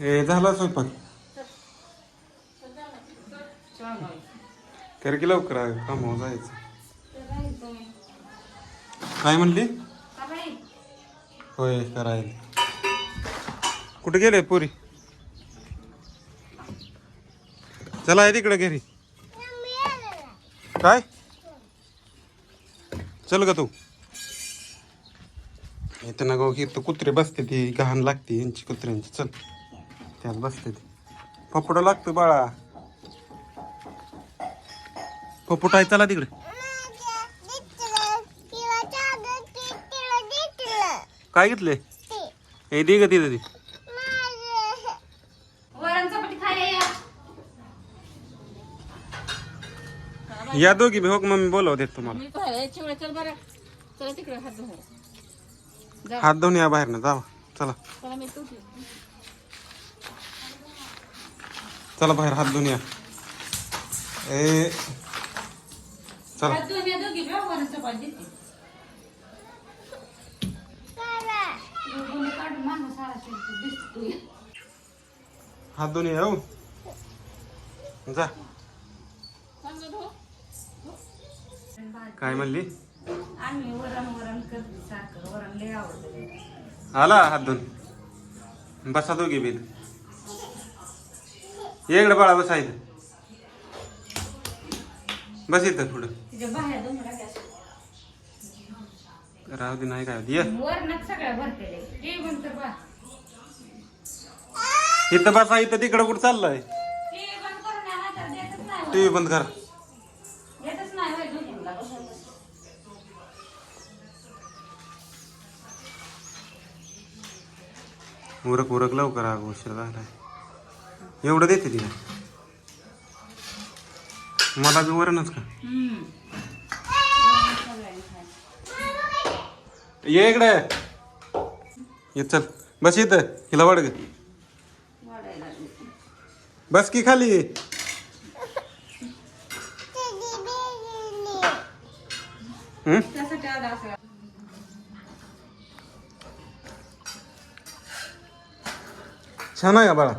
ए झाला स्वयंपाक. कर की लवकर कामावर जायचं. काय म्हणली? होय करायला. कुठे गेले पुरी? चला आहे तिकडे घरी. काय? चल का तू. इथं ना गाव इथं कुत्रे बसते ती घाण लागते यांची कुत्र्यांची. चल त्यात बसते ती पपडा लागतो बाळा. पपुट आहे चला तिकडे. काय घेतले हे दे ग तिथं ती या दोघी बी हो का मम्मी बोलवते तुम्हाला. हात धुवून या बाहेर ना जावा. चला. चला बाहेर हात धुवून या. ए चला. हात धुवून या हो, हो. जा. काय म्हणली? आम्ही वरण वरण करते सारखं वरण लय आवडतं आला हात धुवून बसा दोघी बी ये इकडे बाळा बसा इथं. बस इथं थोडं तिच्या बाहेर दोन टाक्या राहू दे नाही काय होत. ये. वरणात सगळ्या भरतेले ते पण तर बा. इथं बसा इथं तिकडं कुठं चाललंय? ते बंद करून या नाहीतर देतच नाही टीव्ही बंद कर. उरक उरक लवकर अगं उशीर झालाय एवढं देते तिला. मला बी वरणच का? ये इकडे. ये चल. बस इथं. हिला वाढ ग. बस की खाली. हम्म? छान आहे का बाळा?